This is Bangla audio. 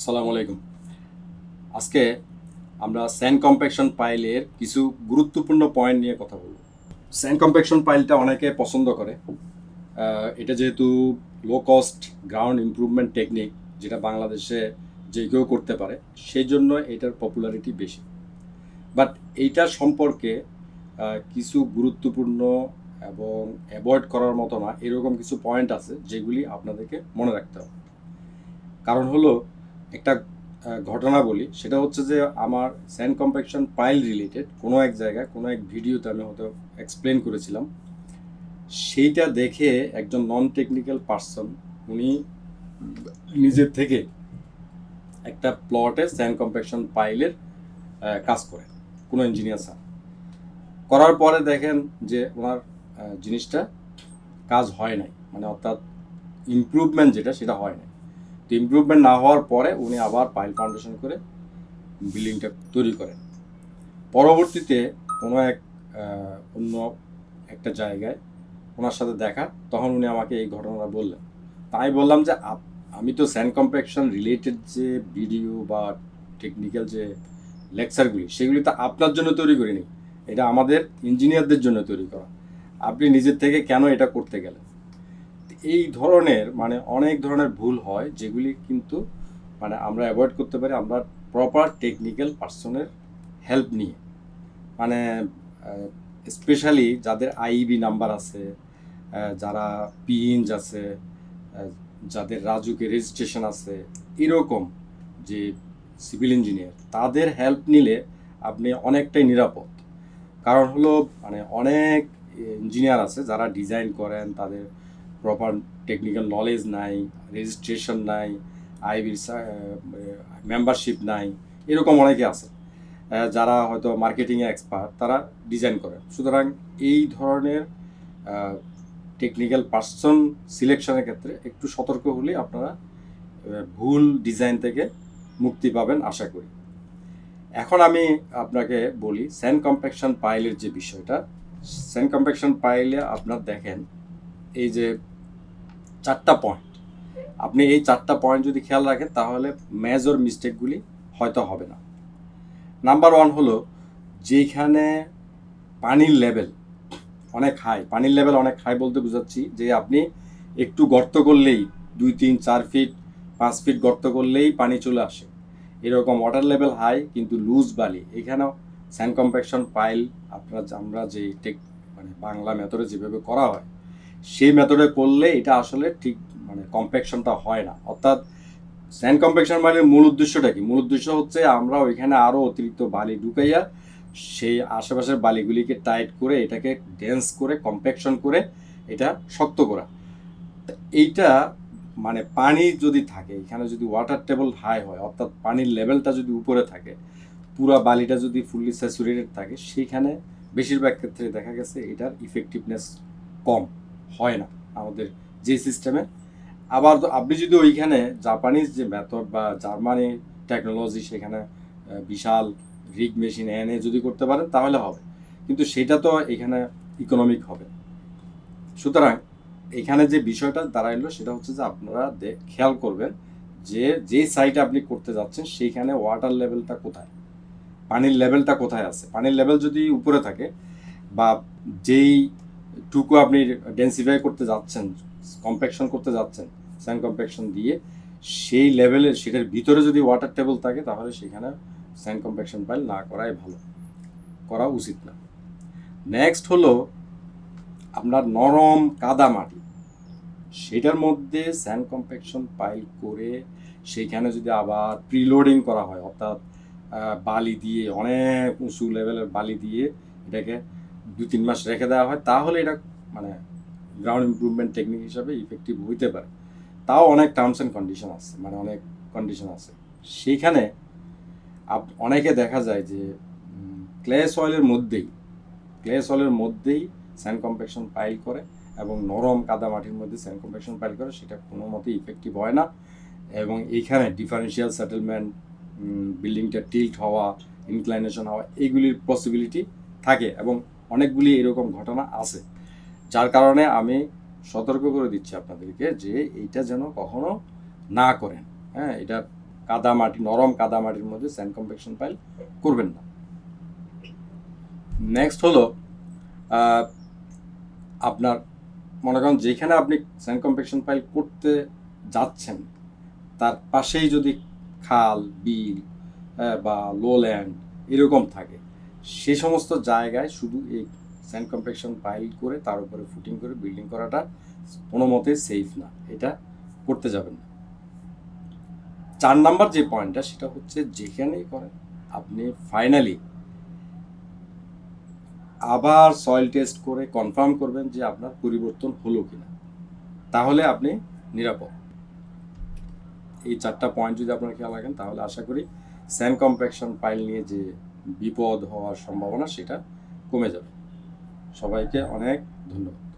আসসালামু আলাইকুম। আজকে আমরা স্যান্ড কম্প্যাকশন পাইলের কিছু গুরুত্বপূর্ণ পয়েন্ট নিয়ে কথা বলব। স্যান্ড কম্প্যাকশন পাইলটা অনেকে পছন্দ করে। এটা যেহেতু low cost ground improvement technique যেটা বাংলাদেশে যে কেউ করতে পারে সেই জন্য এটার পপুলারিটি বেশি। বাট এইটার সম্পর্কে কিছু গুরুত্বপূর্ণ এবং অ্যাভয়েড করার মতো না, এরকম কিছু পয়েন্ট আছে যেগুলি আপনাদেরকে মনে রাখতে হবে। কারণ হলো একটা ঘটনা বলি। সেটা হচ্ছে যে আমার স্যান্ড কম্প্যাকশন পাইল রিলেটেড কোনো এক জায়গায়, কোনো এক ভিডিওতে আমি হয়তো এক্সপ্লেন করেছিলাম। সেইটা দেখে একজন নন টেকনিক্যাল পার্সন উনি নিজের থেকে একটা প্লটে স্যান্ড কম্প্যাকশন পাইলের কাজ করে কোনো ইঞ্জিনিয়ার স্যার। করার পরে দেখেন যে ওনার জিনিসটা কাজ হয় নাই। মানে অর্থাৎ ইমপ্রুভমেন্ট যেটা, সেটা হয় নাই। তো ইমপ্রুভমেন্ট না হওয়ার পরে উনি আবার পাইল ফাউন্ডেশন করে বিল্ডিংটা তৈরি করেন। পরবর্তীতে কোনো এক অন্য একটা জায়গায় ওনার সাথে দেখা, তখন উনি আমাকে এই ঘটনাটা বললেন। তাই বললাম যে আমি তো স্যান্ড কম্প্যাকশন রিলেটেড যে ভিডিও বা টেকনিক্যাল যে লেকচারগুলি সেগুলি তো আপনার জন্য তৈরি করিনি। এটা আমাদের ইঞ্জিনিয়ারদের জন্য তৈরি করা। আপনি নিজের থেকে কেন এটা করতে গেলেন? এই ধরনের মানে অনেক ধরনের ভুল হয়, যেগুলি কিন্তু মানে আমরা অ্যাভয়েড করতে পারি, আমরা প্রপার টেকনিক্যাল পার্সনের হেল্প নিয়ে। মানে স্পেশালি যাদের আইবি নাম্বার আছে যারা পিইনজ আছে যাদের রাজুকে রেজিস্ট্রেশন আছে, এরকম যে সিভিল ইঞ্জিনিয়ার তাদের হেল্প নিলে আপনি অনেকটাই নিরাপদ। কারণ হলো মানে অনেক ইঞ্জিনিয়ার আছে যারা ডিজাইন করেন, তাদের প্রপার টেকনিক্যাল নলেজ নাই রেজিস্ট্রেশন নাই আইবির মেম্বারশিপ নাই, এরকম অনেকে আছে যারা হয়তো মার্কেটিংয়ে এক্সপার্ট তারা ডিজাইন করে। সুতরাং এই ধরনের টেকনিক্যাল পার্সন সিলেকশনের ক্ষেত্রে একটু সতর্ক হলে আপনারা ভুল ডিজাইন থেকে মুক্তি পাবেন আশা করি। এখন আমি আপনাকে বলি স্যান্ড কম্প্যাকশন পাইলের যে বিষয়টা স্যান্ড কম্প্যাকশন পাইলে আপনার দেখেন, এই যে চারটা পয়েন্ট আপনি এই চারটা পয়েন্ট যদি খেয়াল রাখেন, তাহলে মেজর মিস্টেকগুলি হয়তো হবে না। নাম্বার ওয়ান হলো, যেখানে পানির লেভেল অনেক হাই পানির লেভেল অনেক হাই বলতে বোঝাচ্ছি যে আপনি একটু গর্ত করলেই দুই, তিন, চার ফিট পাঁচ ফিট গর্ত করলেই পানি চলে আসে। এরকম ওয়াটার লেভেল হাই কিন্তু লুজ বালি এখানেও স্যান্ড কম্প্যাকশন পাইল আপনারা আমরা যে টেক মানে বাংলা মেথডে যেভাবে করা হয় সেই মেথডে করলে এটা আসলে ঠিক মানে কম্প্যাকশনটা হয় না। অর্থাৎ স্যান্ড কম্প্যাকশন মানে মূল উদ্দেশ্যটা কি? মূল উদ্দেশ্য হচ্ছে আমরা ওইখানে আরও অতিরিক্ত বালি ঢুকাইয়া সেই আশেপাশের বালিগুলিকে টাইট করে এটাকে ডেন্স করে কম্প্যাকশন করে এটা শক্ত করা। এইটা মানে পানি যদি থাকে, এখানে যদি ওয়াটার টেবল হাই হয়, অর্থাৎ পানির লেভেলটা যদি উপরে থাকে, পুরা বালিটা যদি ফুললি স্যাচুরেটেড থাকে সেইখানে বেশিরভাগ ক্ষেত্রে দেখা গেছে এটার ইফেক্টিভনেস কম। হয় না আমাদের যে সিস্টেমে। আবার আপনি যদি ওইখানে জাপানিজ যে মেথড বা জার্মানি টেকনোলজি সেখানে বিশাল রিগ মেশিন এনে যদি করতে পারেন, তাহলে হবে। কিন্তু সেটা তো এখানে ইকোনমিক হবে। সুতরাং এখানে যে বিষয়টা দাঁড়াইলো সেটা হচ্ছে যে আপনারা খেয়াল করবেন যে যে সাইটে আপনি করতে যাচ্ছেন, সেইখানে ওয়াটার লেভেলটা কোথায়? পানির লেভেলটা কোথায় আছে? পানির লেভেল যদি উপরে থাকে বা যেই টুকু আপনি ডেন্সিফাই করতে যাচ্ছেন কম্প্যাকশন করতে যাচ্ছেন স্যান্ড কম্প্যাকশন দিয়ে, সেই লেভেলের সেটার ভিতরে যদি ওয়াটার টেবল থাকে, তাহলে সেখানে স্যান্ড কম্প্যাকশন পাইল না করাই ভালো। করা উচিত না। নেক্সট হলো আপনার নরম কাদা মাটি। সেটার মধ্যে স্যান্ড কম্প্যাকশন পাইল করে সেইখানে যদি আবার প্রিলোডিং করা হয়, অর্থাৎ বালি দিয়ে, অনেক উঁচু লেভেলের বালি দিয়ে এটাকে দু তিন মাস রেখে দেওয়া হয়, তাহলে এটা মানে গ্রাউন্ড ইম্প্রুভমেন্ট টেকনিক হিসাবে ইফেক্টিভ হইতে পারে। তাও অনেক টার্মস অ্যান্ড কন্ডিশন আছে মানে অনেক কন্ডিশন আছে। সেইখানে আপ, অনেকে দেখা যায় যে ক্লে সয়েলের মধ্যেই ক্লে সয়েলের মধ্যেই স্যান্ড কম্প্যাকশন পাইল করে এবং নরম কাদা মাটির মধ্যে স্যান্ড কম্প্যাকশন পাইল করে, সেটা কোনো মতেই ইফেক্টিভ হয় না। এবং এইখানে ডিফারেন্সিয়াল সেটেলমেন্ট বিল্ডিংটা টিল্ট হওয়া ইনক্লাইনেশন হওয়া, এইগুলির পসিবিলিটি থাকে। এবং অনেকগুলি এরকম ঘটনা আছে। যার কারণে আমি সতর্ক করে দিচ্ছি আপনাদেরকে যে এইটা যেন কখনো না করেন। হ্যাঁ এটা কাদা মাটি নরম কাদা মাটির মধ্যে স্যান্ড কম্প্যাকশন ফাইল করবেন না। নেক্সট হলো আপনার মনে করেন যেখানে আপনি স্যান্ড কম্প্যাকশন ফাইল করতে যাচ্ছেন তার পাশেই যদি খাল বিল আহ, বা লোল্যান্ড এরকম থাকে সে সমস্ত জায়গায় শুধু এই স্যান্ড কম্প্যাকশন পাইল করে, তার উপরে ফুটিং করে বিল্ডিং করাটা কোনো মতে সেফ না। এটা করতে যাবেন না। চার নাম্বার যে পয়েন্টটা সেটা হচ্ছে যেখানেই করেন, আপনি ফাইনালি আবার সয়েল টেস্ট করে কনফার্ম করবেন যে আপনার পরিবর্তন হলো কিনা। তাহলে আপনি নিরাপদ। এই চারটা পয়েন্ট যদি আপনার খেয়াল রাখেন, তাহলে আশা করি স্যান্ড কম্প্যাকশন পাইল নিয়ে যে বিপদ হওয়ার সম্ভাবনা সেটা কমে যাবে। সবাইকে অনেক ধন্যবাদ।